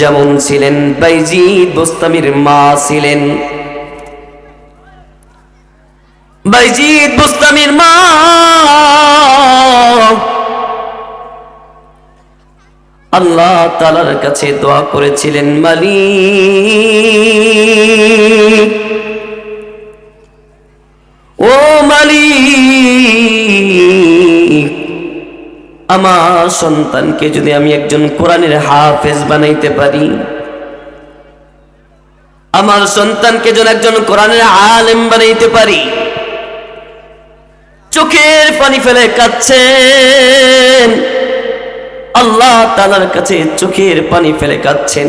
যেমন ছিলেন বাইজিদ বোস্তামির মা ছিলেন। বাইজিদ বোস্তামির মা। আল্লাহ তালার কাছে দোয়া করেছিলেন, মালিক। ও মালিক। আমার সন্তানকে যদি আমি একজন কোরআনের হাফেজ বানাইতে পারি, আমার সন্তানকে যদি একজন কোরআনের আলেম বানাইতে পারি, চোখের পানি ফেলে কাঁদছেন, আল্লাহ তালার কাছে চোখের পানি ফেলে কাঁদছেন।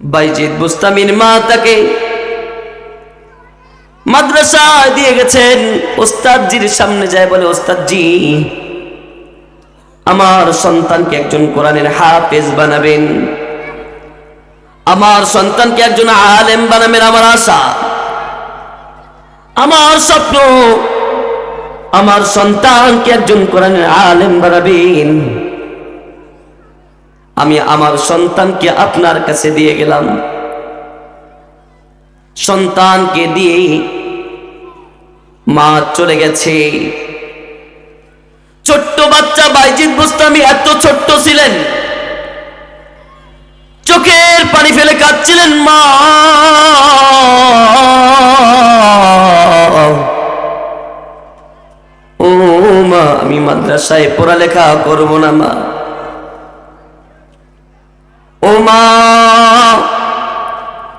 বাইজিদ বুস্তামির মা তাকে মাদ্রাসায় দিয়ে গেছেন। ওস্তাদজির সামনে যায় বলে, ওস্তাদজি, আমার সন্তানকে একজন কোরআনের হাফেজ বানাবেন। আমার সন্তানকে একজন আলেম বানাবেন আমার আশা। আমার স্বপ্ন, আমার সন্তানকে একজন কোরআনের আলেম বানাবেন। আমি আমার সন্তানকে আপনার কাছে দিয়ে গেলাম। সন্তানকে দিয়ে মা চলে গেছে। ছোট্ট বাচ্চা বাইজিৎ বুস্তামি এত ছোট্ট ছিলেন। চোখের পানি ফেলে কাঁদছিলেন মা। ও মা, আমি মাদ্রাসায় পড়ালেখা করব না মা। ও মা,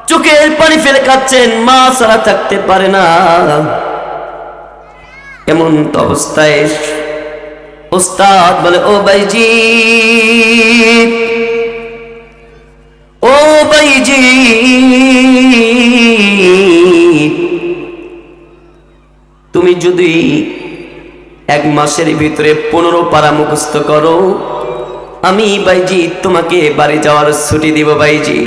চোখের পানি ফেলে কাঁদছেন, মা ছাড়া থাকতে পারে না। এমন অবস্থায়। ওস্তাদ বলে, ও বাইজি ও বাইজি তুমি যদি এক মাসের ভিতরে পনেরো পারা মুখস্থ করো, আমি বাইজি তোমাকে বাড়ি যাওয়ার ছুটি দিব বাইজি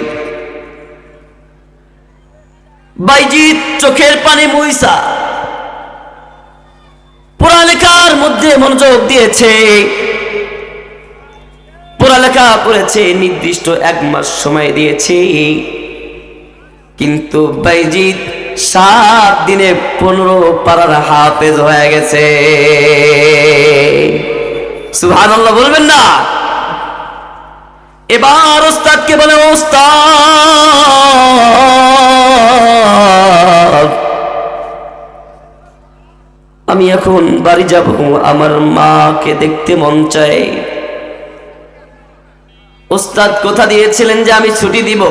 বাইজি চোখের পানি মুইসা। পড়ালেখার মধ্যে মনোযোগ দিয়েছে। পড়ালেখা করেছে নির্দিষ্ট এক মাস সময় দিয়েছে। কিন্তু বাইজিৎ সাত দিনে পনেরো পাড়ার হাফেজ হয়ে গেছে। সুবহানাল্লাহ, বলবেন না? এবার ওস্তাদকে বলে, ওস্তাদ! আমি এখন বাড়ি যাব, আমার মাকে দেখতে মন চাই ওস্তাদ কথা দিয়েছিলেন যে আমি ছুটি দিব।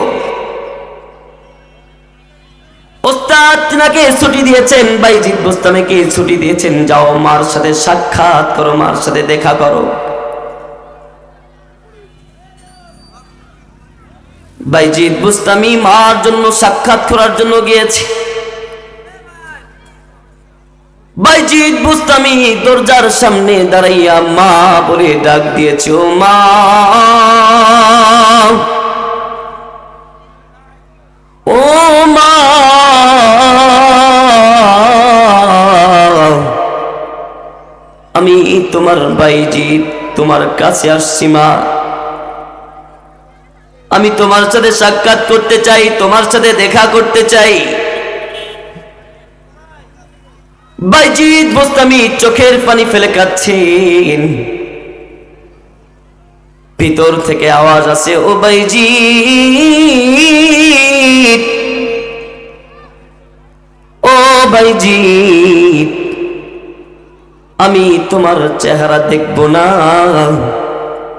ওস্তাদ নাকে ছুটি দিয়েছেন? বাইজিৎ বোস্তামেকে ছুটি দিয়েছেন? যাও মার সাথে সাক্ষাৎ করো, মার সাথে দেখা করো। বাইজিৎ বুস্তামি মার জন্য সাক্ষাৎ করার জন্য গিয়েছে। বাইজিৎ বুস্তামি দরজার সামনে দাঁড়াইয়া মা বলে ডাক দিয়েছে মা। ও মা। আমি তোমার বাইজিৎ তোমার কাছে আসছি, মা। আমি তোমার সাথে সাক্ষাৎ করতে চাই, তোমার সাথে দেখা করতে চাই। বাইজিৎ বোস্তামি চোখের পানি ফেলে কাচ্ছেন ভিতর থেকে আওয়াজ আসে, ও বাইজিৎ ও বাইজিৎ আমি তোমার চেহারা দেখব না।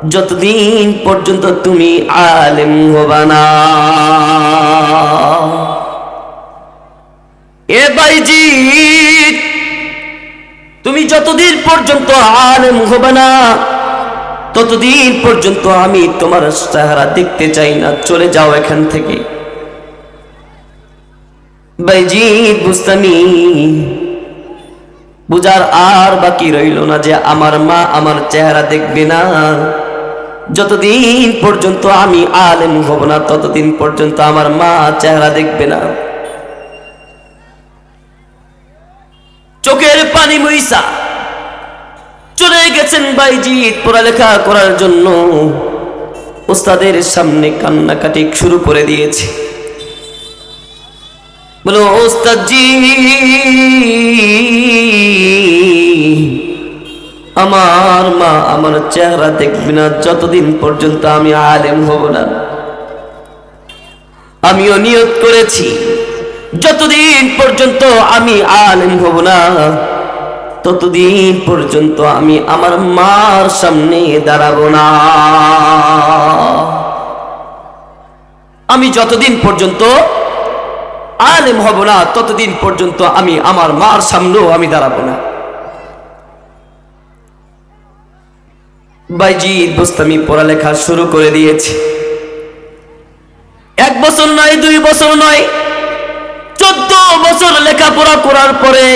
যতদিন পর্যন্ত তুমি আলেম হবা না। এ বাইজি তুমি যতদিন পর্যন্ত আলেম হবে না, ততদিন পর্যন্ত আমি তোমার চেহারা দেখতে চাই না। চলে যাও এখান থেকে। বাইজি বুঝতামি বুঝার আর বাকি রইল না যে আমার মা আমার চেহারা দেখবে না। যতদিন পর্যন্ত আমি আলেম হব না, ততদিন পর্যন্ত আমার মা চেহারা দেখবে না। পানি চলে গেছেন বাইজিৎ পড়ালেখা করার জন্য। ওস্তাদের সামনে কান্নাকাটি শুরু করে দিয়েছে। বলো, ওস্তাদজি, আমার মা আমার চেহারা দেখবে না, যতদিন পর্যন্ত আমি আলেম হব না। আমিও নিয়ত করেছি, যতদিন পর্যন্ত আমি আলেম হব না। ততদিন পর্যন্ত আমি আমার মার সামনে দাঁড়াবো না। আমি যতদিন পর্যন্ত আলেম হব না, ততদিন পর্যন্ত আমি আমার মার সামনেও আমি দাঁড়াবো না। বাইজিৎ বোস্তামি পড়ালেখা শুরু করে দিয়েছি। এক বছর নয়, দুই বছর নয়, চোদ্দ বছর লেখাপড়া করার পরে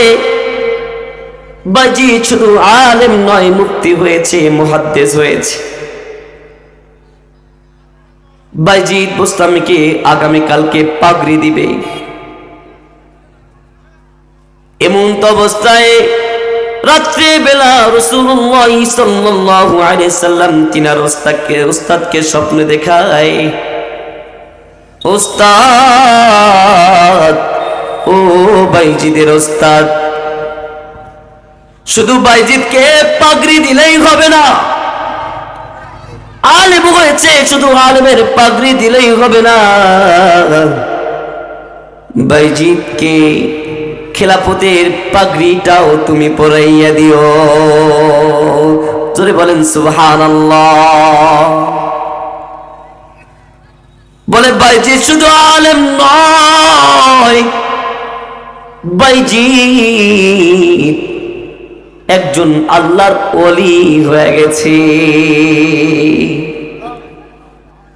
বাইজিৎ শুধু আলেম নয়, মুক্তি হয়েছে, মুহাদ্দেস হয়েছে। বাইজিৎ বোস্তামিকে আগামীকালকে পাগড়ি দিবে। এমন তো অবস্থায় রাত্রে বেলা রসুল্লাহ সাল্লাল্লাহু আলাইহি তিনার ওস্তাদকে ওস্তাদকে স্বপ্নে দেখায়, ওস্তাদ, ও বাইজিদের ওস্তাদ শুধু বাইজিদকে পাগড়ি দিলেই হবে না। আলেম হয়েছে, শুধু আলেমের পাগড়ি দিলেই হবে না। বাইজিদকে খেলাফতের পাগড়িটাও তুমি পরাইয়া দিও। জোরে বলেন সুবহান বলে বাইজি শুধু আলেম নয় বাইজি একজন আল্লাহর অলি হয়ে গেছে।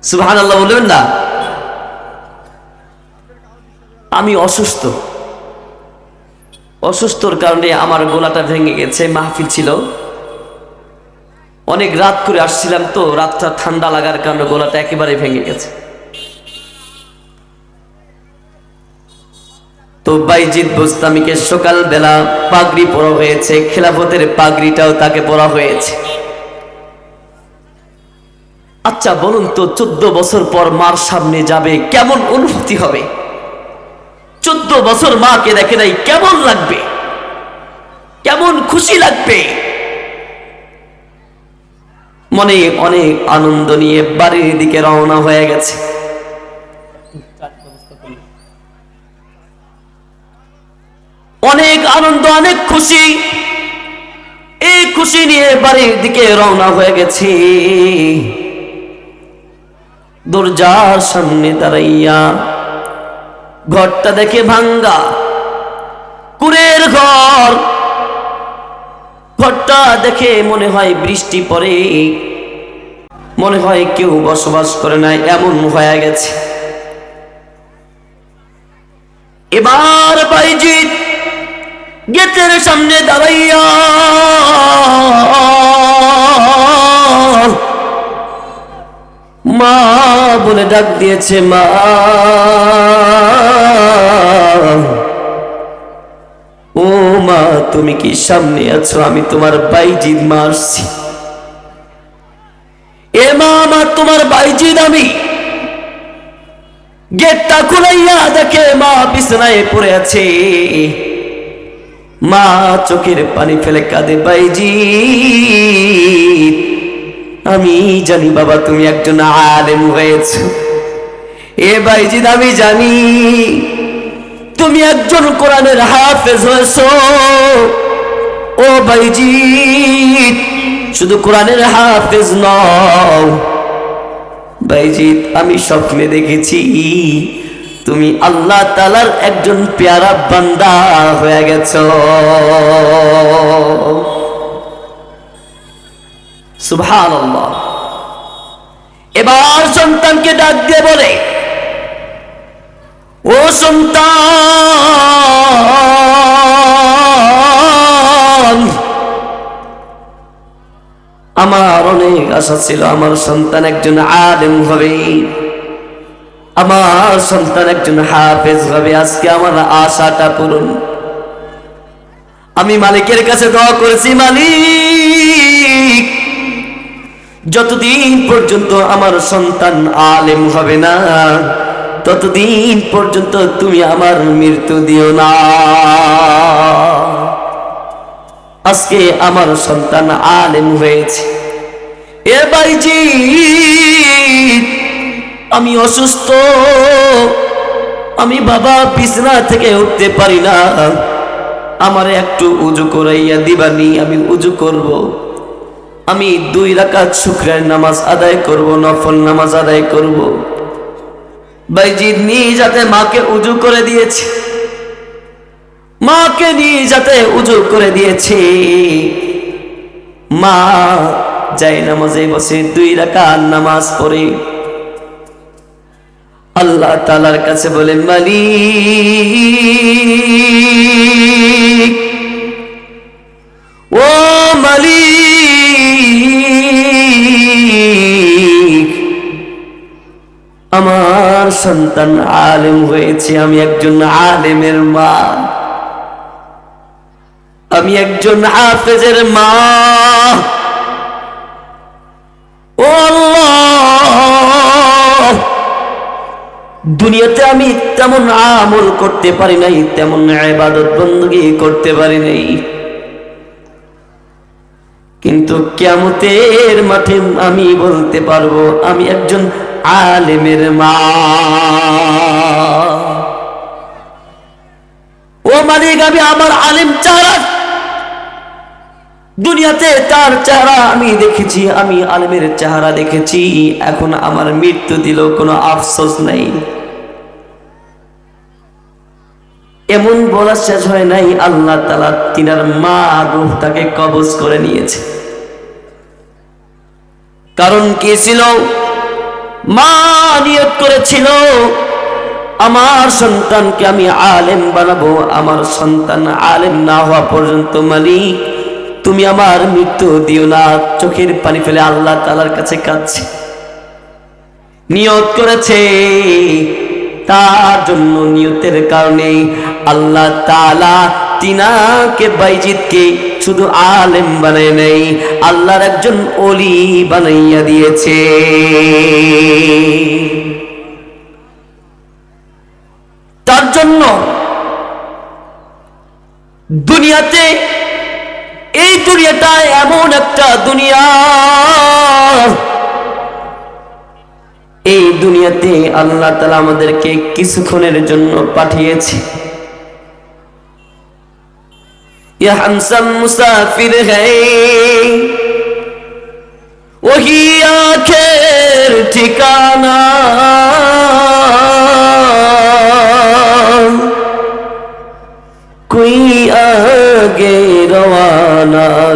সুবহান আল্লাহ বলবেন না? আমি অসুস্থ। অসুস্থর কারণে আমার গলাটা ভেঙে গেছে, মাহফিল ছিল। অনেক রাত করে আসছিলাম তো, রাতটা ঠান্ডা লাগার কারণে গলাটা একেবারে ভেঙে গেছে। তো বাইজিৎ বোস্তামিকে সকালবেলা পাগড়ি পরা হয়েছে, খেলাফতের পাগড়িটাও তাকে পরা হয়েছে। আচ্ছা বলুন তো, চোদ্দ বছর পর মার সামনে যাবে, কেমন অনুভূতি হবে? চোদ্দ বছর মাকে দেখে নাই, কেমন লাগবে? কেমন খুশি লাগবে? মনে অনেক আনন্দ নিয়ে বাড়ির দিকে রওনা হয়ে গেছে। অনেক আনন্দ, অনেক খুশি। এই খুশি নিয়ে বাড়ির দিকে রওনা হয়ে গেছে। দরজার সামনে দাঁড়াইয়া ঘরটা দেখে ভাঙ্গা। কুরের ঘর। ঘরটা দেখে মনে হয় বৃষ্টি পড়ে। মনে হয় কেউ বসবাস করে নাই, এমন হয়ে গেছে। এবার বাইজিৎ গেটের সামনে দাঁড়াইয়া। মা বলে ডাক দিয়েছে, মা। ও মা, তুমি কি সামনে আছো? আমি তোমার বাইজিদ মারছি এ মা আমার তোমার বাইজিদ আমি। গেটটা খুলাইয়া দেখে মা বিছানায় পড়ে আছে। মা চোখের পানি ফেলে কাঁদে বাইজি আমি জানি বাবা, তুমি একজন আলেম হয়েছ। এ বাইজিদ আমি জানি তুমি একজন কোরআনের হাফেজ হয়েছ। ও বাইজি শুধু কোরআনের হাফেজ নও। বাইজিৎ, আমি স্বপ্নে দেখেছি তুমি আল্লাহ তালার একজন পেয়ারা বান্দা হয়ে গেছ। সুভান এবার সন্তানকে ডাক দিয়ে বলে, ও সন্তান, আমার অনেক আশা ছিল আমার সন্তান একজন আলেম হবে। আমার সন্তান একজন হাফেজ হবে আজকে আমার আশাটা পূরণ। আমি মালিকের কাছে দোয়া করেছি, মালিক, যতদিন পর্যন্ত আমার সন্তান আলেম হবে না, ততদিন পর্যন্ত তুমি আমার মৃত্যু দিও না। আজকে আমার সন্তান আলেম হয়েছে। এ বাইজি আমি অসুস্থ। আমি বাবা বিছনা থেকে উঠতে পারি না। আমার একটু উজু করাইয়া দিবানি, আমি উজু করব। আমি দুই রাকাত শুক্রের নামাজ আদায় করব, নফল নামাজ আদায় করব। বাইজি নিয়ে যাতে মাকে উজু করে দিয়েছে। মাকে নিয়ে যাতে উজু করে দিয়েছে। মা যাই নামাজে বসে দুই রাকাত নামাজ পড়ে। আল্লাহ তালার কাছে বলে, মালিক, ও মালিক, আমার সন্তান আলেম হয়েছে, আমি একজন আলেমের মা। আমি একজন হাফেজের মা। ও আল্লাহ দুনিয়াতে আমি তেমন আমল করতে পারি নাই, তেমন ইবাদত বন্দী করতে পারি নাই। কিন্তু কেমতের মাঠে আমি বলতে পারব, আমি একজন আলেমের মা। ও মালিক, আমি আমার আলেম চারা দুনিয়াতে তার চেহারা আমি দেখেছি, আমি আলমের চেহারা দেখেছি। এখন আমার মৃত্যু দিল, কোনো আফসোস নাই। এমন বলা শেষ হয় নাই, আল্লাহ তালা তিনার মা রুহ তাকে কবজ করে নিয়েছে। কারণ কি ছিল? মা নিয়ত করেছিল। আমার সন্তানকে আমি আলেম বানাবো, আমার সন্তান আলেম না হওয়া পর্যন্ত মালিক। তুমি আমার মৃত্যু দিও না। চোখের পানি ফেলে আল্লাহ তালার কাছে কাঁদছে। নিয়ত করেছে। তার জন্য নিয়তের কারণে আল্লাহ তালা তিনাকে বাইজিৎকে শুধু আলেম বানায় নেই, আল্লাহর একজন অলি বানাইয়া দিয়েছে। তার জন্য দুনিয়াতে দুনিয়াটা এমন একটা দুনিয়া। এই দুনিয়াতে আল্লাহ তালা আমাদেরকে কিছুক্ষণের জন্য পাঠিয়েছে। মুসাফির ঠিকানা।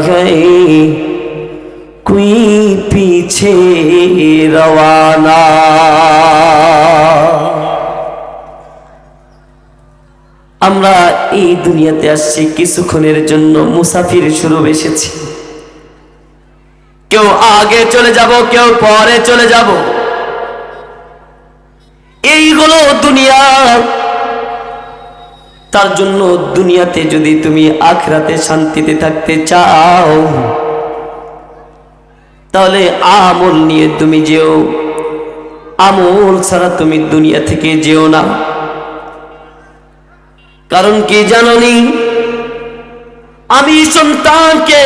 है कोई पीछे रवाना আমরা এই দুনিয়াতে আসছি কিছুক্ষণের জন্য মুসাফির শুরু এসেছি কেউ আগে চলে যাব কেউ পরে চলে যাব এই হলো দুনিয়া তার জন্য দুনিয়াতে যদি তুমি আখরাতে শান্তিতে থাকতে চাও, তাহলে আমল নিয়ে তুমি যেও। আমল ছাড়া তুমি দুনিয়া থেকে যেও না। কারণ কি জাননি? আমি সন্তানকে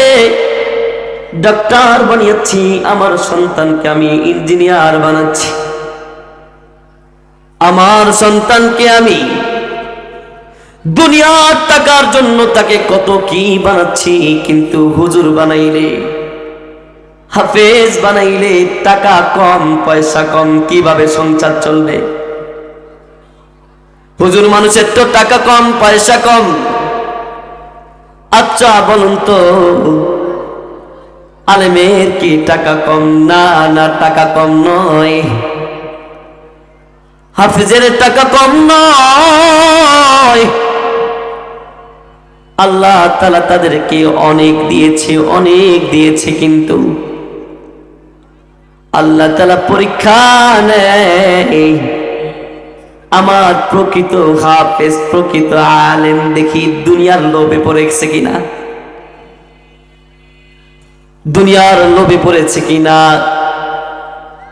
ডাক্তার বানিয়েছি, আমার সন্তানকে আমি ইঞ্জিনিয়ার বানাচ্ছি। আমার সন্তানকে আমি দুনিয়ার টাকার জন্য তাকে কত কি বানাচ্ছি, কিন্তু হুজুর বানাইলে, হাফেজ বানাইলে টাকা কম, পয়সা কম, কীভাবে সংসার চলবে? হুজুর মানুষের তো টাকা কম, পয়সা কম। আচ্ছা বলুন তো, আলেমের কি টাকা কম? না না, টাকা কম নয়। হাফিজের টাকা কম নয়। আল্লাহ তালা তাদেরকে অনেক দিয়েছে অনেক দিয়েছে কিন্তু আল্লাহ তালা পরীক্ষা নেয়। আমার প্রকৃত হাফেজ, প্রকৃত আলেম দেখি দুনিয়ার লোভে পড়েছে কিনা? দুনিয়ার লোভে পড়েছে কিনা?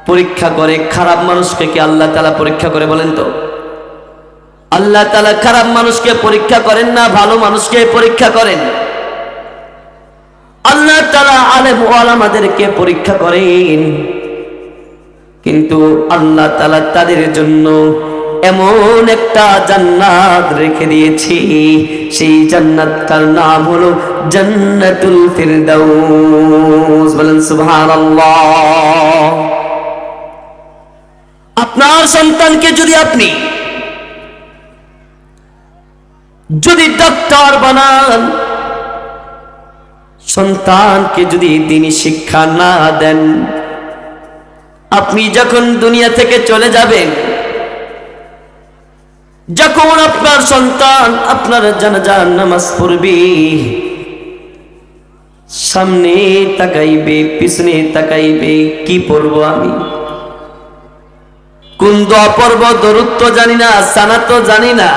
পরীক্ষা করে খারাপ মানুষকে কি আল্লাহ তালা পরীক্ষা করে বলেন তো? আল্লাহ তালা খারাপ মানুষকে পরীক্ষা করেন না, ভালো মানুষকে পরীক্ষা করেন। আল্লাহ তালা আলেম আমাদেরকে পরীক্ষা করেন। কিন্তু আল্লাহ তালা তাদের জন্য এমন একটা জান্নাত রেখে দিয়েছি। সেই জান্নাতটার নাম হলো জান্নাতুল ফিরদাউস। বলেন, সুবহানাল্লাহ। আপনার সন্তানকে যদি আপনি যদি ডক্টর বানান, সন্তানকে যদি তিনি শিক্ষা না দেন, আপনি যখন দুনিয়া থেকে চলে যাবেন, যখন আপনার সন্তান আপনার জানাজার নামাজ পড়বে, সামনে তাকাইবে, পিছনে তাকাইবে, কি পড়ব আমি? কোন দোয়া পর্ব দরুত্ব জানি না সানা তো জানি না।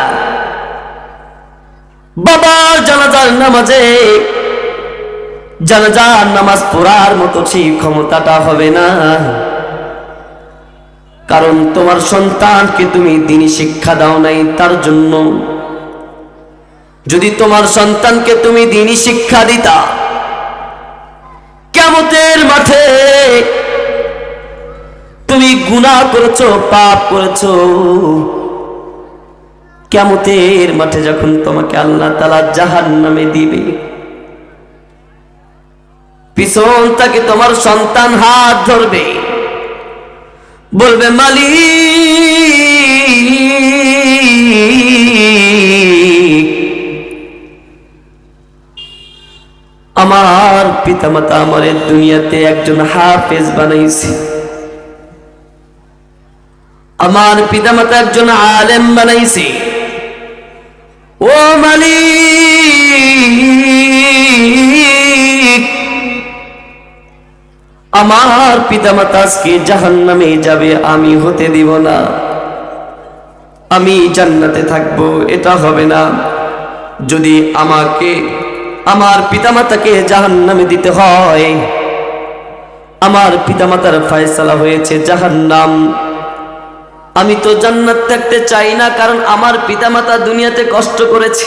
বাবার জানাজার নামাজে, জানাজার নামাজ পড়ার মতো সেই ক্ষমতাটা হবে না। কারণ তোমার সন্তানকে তুমি দিনই শিক্ষা দাও নাই তার জন্য। যদি তোমার সন্তানকে তুমি দিনই শিক্ষা দিতা, কেমতের মাঠে তুমি গুনাহ করেছ, পাপ করেছ কেমতের মাঠে যখন তোমাকে আল্লাহ তালা জাহান নামে দিবে, পিছন তাকে তোমার সন্তান হাত ধরবে। বলবে, মালিক, আমার পিতামাতা আমার দুনিয়াতে একজন হাফেজ বানাইছে। আমার পিতামাতা একজন আলেম বানাইছে। ও মালিক, আমার পিতামাতা আজকে জাহান নামে যাবে, আমি হতে দিব না। আমি জান্নাতে থাকব, এটা হবে না। যদি আমাকে, আমার পিতামাতাকে জাহান নামে দিতে হয়, আমার পিতামাতার ফয়সালা হয়েছে জাহান্নাম। আমি তো জান্নাত থাকতে চাই না, কারণ আমার পিতামাতা দুনিয়াতে কষ্ট করেছে।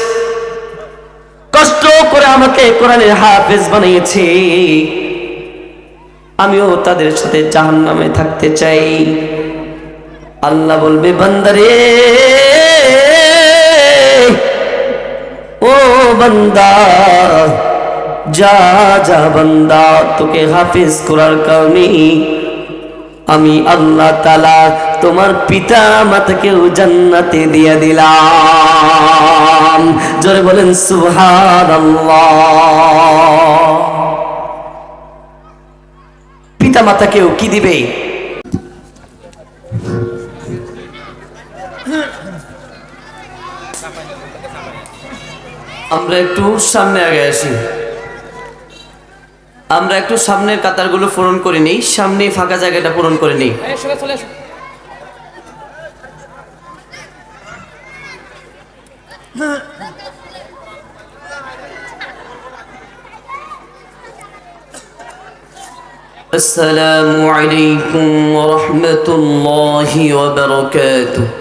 কষ্ট করে আমাকে কোরআনের হাফেজ বানিয়েছে। আমিও তাদের সাথে জাহান নামে থাকতে চাই। আল্লাহ বলবে, বান্দারে, ও বান্দা, যা যা বান্দা, তোকে হাফিজ করার কারণে আমি আল্লাহ তালা তোমার পিতা মাতাকেও জান্নাতে দিয়ে দিলাম। জোরে বলেন সুহান পিতা মাতাকেও কি দিবে? আমরা একটু সামনে আগে আসি। আমরা একটু সামনের কাতারগুলো পূরণ করে নিই সামনে ফাঁকা জায়গাটা পূরণ করে নিই এসো চলে এসো السلام عليكم ورحمة الله وبركاته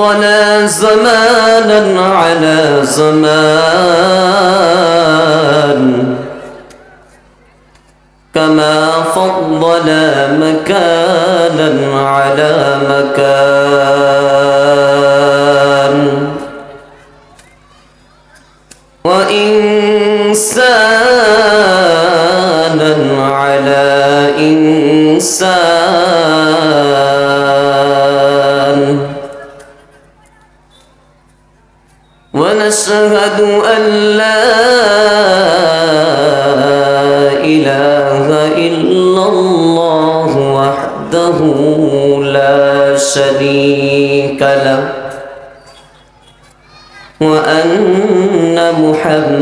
وفضل زمانا على زمان. كما فضل مكانا على مكان. وإنسانا على إنسان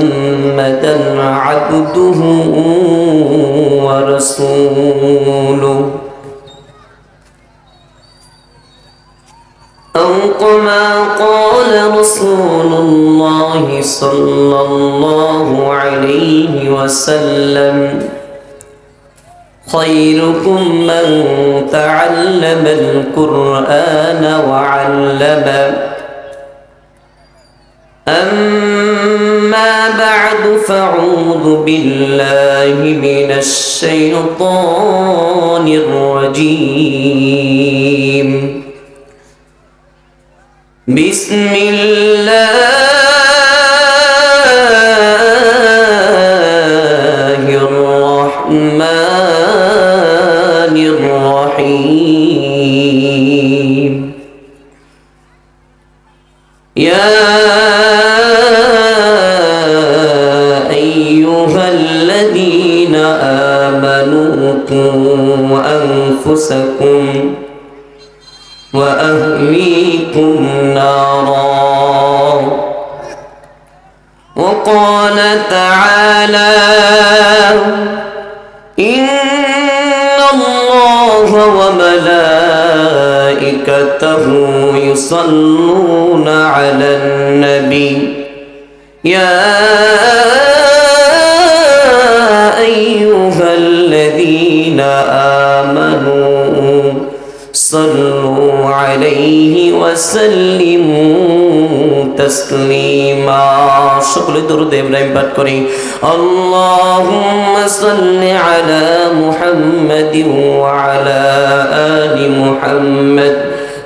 محمدا عبده ورسوله. أو كما قال رسول الله صلى الله عليه وسلم خيركم من تعلم القرآن وعلمه. أما بعد فأعوذ بالله من الشيطان الرجيم. بسم الله الرحمن الرحيم. يا آمنوا قوا أنفسكم وأهليكم نارا وقال تعالى إن الله وملائكته يصلون على النبي يا صلوا عليه وسلموا تسليما. شكر درود إبراهيم بكري اللهم صل على محمد وعلى آل محمد.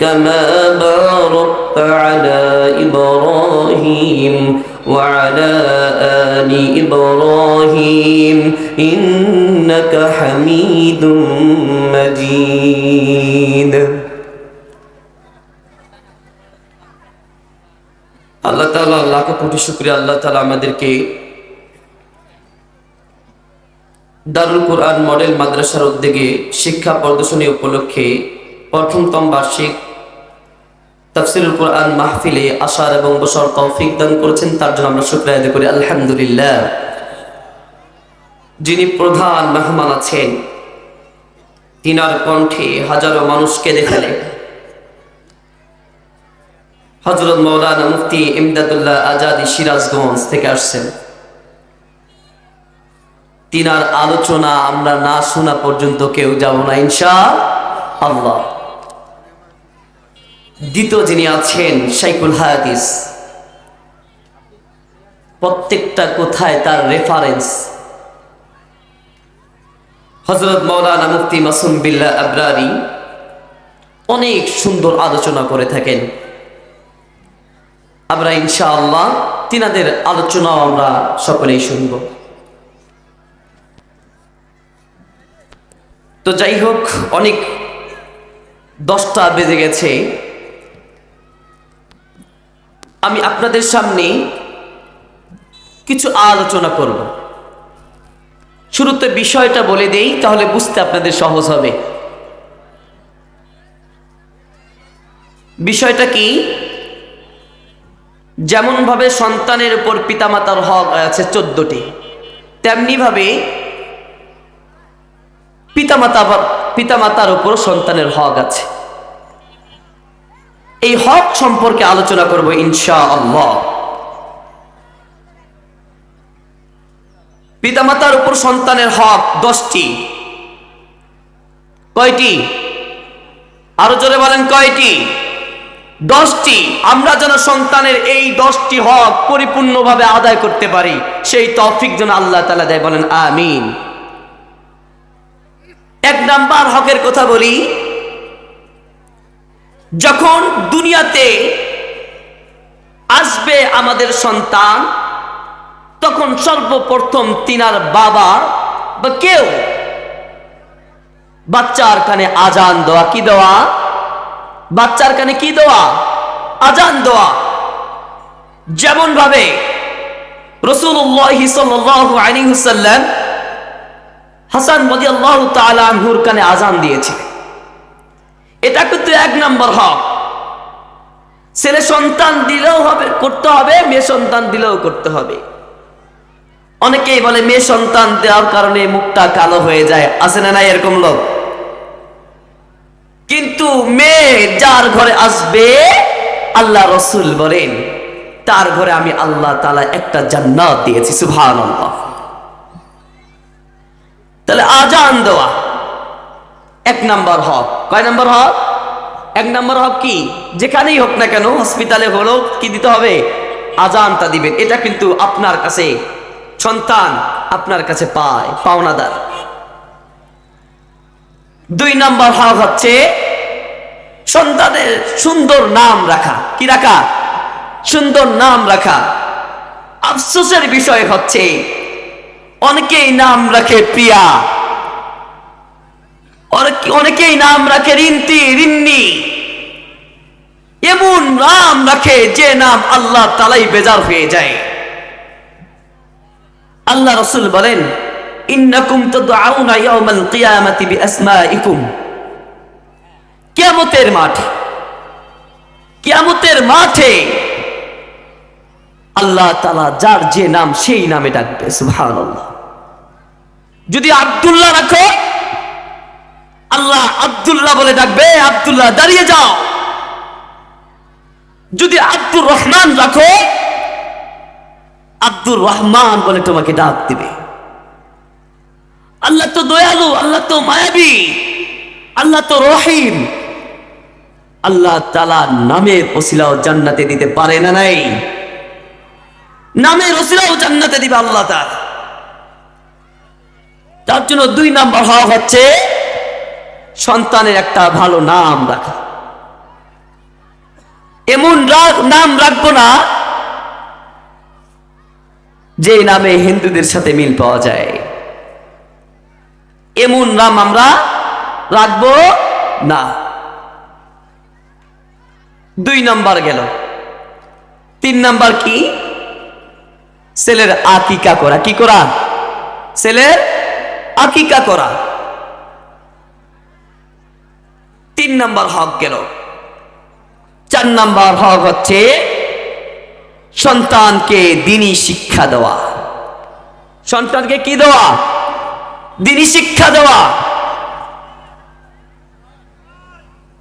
كما باركت على إبراهيم وعلى آل إبراهيم إنك حميد مجيد আল্লাহ তালা লাখো কোটি শুক্রিয়া আল্লাহ তালা আমাদেরকে দারুল কোরআন মডেল মাদ্রাসার উদ্যোগে শিক্ষা প্রদর্শনী উপলক্ষে প্রথমতম বার্ষিক তাফসিরুল কোরআন মাহফিলে আসার এবং বসর তৌফিক দান করেছেন, তার জন্য আমরা শুক্রিয়া আদায় করি। আলহামদুলিল্লাহ। যিনি প্রধান মেহমান আছেন, তিনার কণ্ঠে হাজারো মানুষ কেঁদে ফেলে হজরত মৌলানা মুফতি ইমদাদুল্লাহ আজাদি সিরাজগঞ্জ থেকে আসছেন। তিনার আলোচনা আমরা না শোনা পর্যন্ত কেউ যাব না ইনশা আল্লাহ দ্বিতীয় যিনি আছেন শাইকুল হায়াদিস প্রত্যেকটা কোথায় তার রেফারেন্স হজরত মৌলানা মুফতি মাসুম বিল্লাহ আবরারি অনেক সুন্দর আলোচনা করে থাকেন। আমরা ইনশাআল্লাহ তিনাদের আলোচনাও আমরা সকলেই শুনব। তো যাই হোক, অনেক দশটা বেজে গেছে। আমি আপনাদের সামনে কিছু আলোচনা করব। শুরুতে বিষয়টা বলে দেই, তাহলে বুঝতে আপনাদের সহজ হবে। বিষয়টা কি? যেমনভাবে সন্তানের উপর পিতামাতার হক আছে চোদ্দটি, তেমনিভাবে পিতামাতা পিতামাতার উপর সন্তানের হক আছে। এই হক সম্পর্কে আলোচনা করব ইনশা আল্লাহ পিতামাতার উপর সন্তানের হক দশটি। কয়টি? আরও জোরে বলেন, কয়টি? দশটি। আমরা যেন সন্তানের এই দশটি হক পরিপূর্ণভাবে আদায় করতে পারি, সেই তৌফিক যেন আল্লাহ তালা দেয়, বলেন, আমিন। এক নাম্বার হকের কথা বলি যখন দুনিয়াতে আসবে আমাদের সন্তান, তখন সর্বপ্রথম তিনার বাবা বা কেউ বাচ্চার কানে আজান দেওয়া কি দেওয়া? বাচ্চার কানে কি দেওয়া? আজান দেওয়া। যেমন ভাবে রসুল্লাহ হাসান কানে আজান দিয়েছে এটা কিন্তু এক নম্বর হক। ছেলে সন্তান দিলেও হবে, করতে হবে, মেয়ে সন্তান দিলেও করতে হবে। অনেকেই বলে মেয়ে সন্তান দেওয়ার কারণে মুখটা কালো হয়ে যায়, আছে না নাই এরকম লোক? কিন্তু মেয়ে যার ঘরে আসবে, আল্লাহ রসুল বলেন, তার ঘরে আমি আল্লাহ তালা একটা জান্নাত দিয়েছি সুভান তাহলে আজান দেওয়া। এক নাম্বার হক। কয় নাম্বার হক? এক নাম্বার হক কি? যেখানেই হোক না কেন হসপিটালে হলো কি দিতে হবে? আজানটা দিবেন। এটা কিন্তু আপনার কাছে সন্তান আপনার কাছে পায়, পাওনাদার। দুই নাম্বার হক হচ্ছে সন্তানের সুন্দর নাম রাখা। কি রাখা? সুন্দর নাম রাখা। আফসোসের বিষয় হচ্ছে, অনেকেই নাম রাখে প্রিয়া। অনেকেই নাম রাখে রিন্তি, রিন্নি। এমন নাম রাখে যে নাম আল্লাহ তালাই বেজার হয়ে যায়। আল্লাহ রসুল বলেন, ইন্নাকুম বিআসমাইকুম কিয়ামতের মাঠে কিয়ামতের মাঠে আল্লাহ তাআলা যার যে নাম, সেই নামে ডাকবে, সুবহানাল্লাহ। যদি আব্দুল্লাহ রাখো আল্লাহ আব্দুল্লাহ বলে ডাকবে আব্দুল্লাহ, দাঁড়িয়ে যাও। যদি আব্দুর রহমান রাখো, আব্দুর রহমান বলে তোমাকে ডাক দিবে। আল্লাহ তো দয়ালু, আল্লাহ তো মায়াবী, আল্লাহ তো রহিম। আল্লাহ তালা নামের ওসিলাও জান্নাতে দিতে পারে না নাই? নামের ওসিলাও জান্নাতে দিবে আল্লাহ তার তার জন্য দুই নাম্বার হওয়া হচ্ছে সন্তানের একটা ভালো নাম রাখা। এমন নাম রাখব না যে নামে হিন্দুদের সাথে মিল পাওয়া যায়। এমন নাম আমরা রাখব না। দুই নাম্বার গেল। তিন নাম্বার কি? ছেলের আকিকা করা। কি করা? ছেলের আকিকা করা। তিন নাম্বার হক গেল। চার নাম্বার হক হচ্ছে সন্তানকে দিনী শিক্ষা দেওয়া। সন্তানকে কি দেওয়া? দিনী শিক্ষা দেওয়া।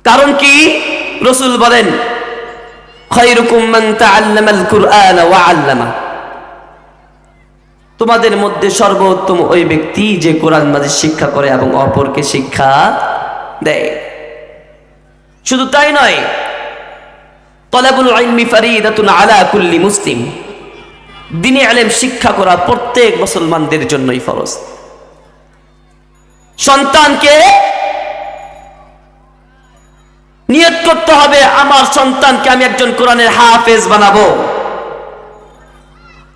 কারণ কি? রসুল বলেন তোমাদের মধ্যে সর্বোত্তম ওই ব্যক্তি যে কোরআন মাঝে শিক্ষা করে এবং অপরকে শিক্ষা দেয়। শুধু তাই নয়, তলাবুল ইলমি ফারিদাতুন আলা কুল্লি মুসলিম। দিনে আলেম শিক্ষা করা প্রত্যেক মুসলমানদের জন্যই ফরজ। সন্তানকে নিয়ত করতে হবে, আমার সন্তানকে আমি একজন কোরআনের হাফেজ বানাবো।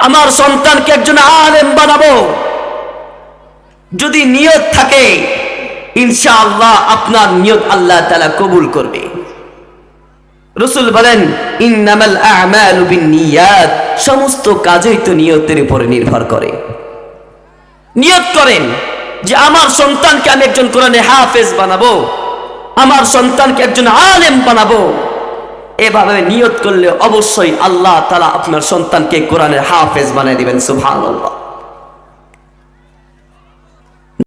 আমার সন্তানকে একজন আলেম বানাবো। যদি নিয়ত থাকে ইনশাআল্লাহ আপনার নিয়ত আল্লাহ তাআলা কবুল করবে। রসুল বলেন, ইন্নামাল আ'মালু বিন্নিয়াত সমস্ত কাজই তো নিয়তের উপরে নির্ভর করে। নিয়ত করেন যে আমার সন্তানকে আমি একজন কোরআনে হাফেজ বানাবো, আমার সন্তানকে একজন আলেম বানাবো। এভাবে নিয়ত করলে অবশ্যই আল্লাহ তালা আপনার সন্তানকে কোরআনের হাফেজ বানিয়ে দিবেন, সুবহানাল্লাহ।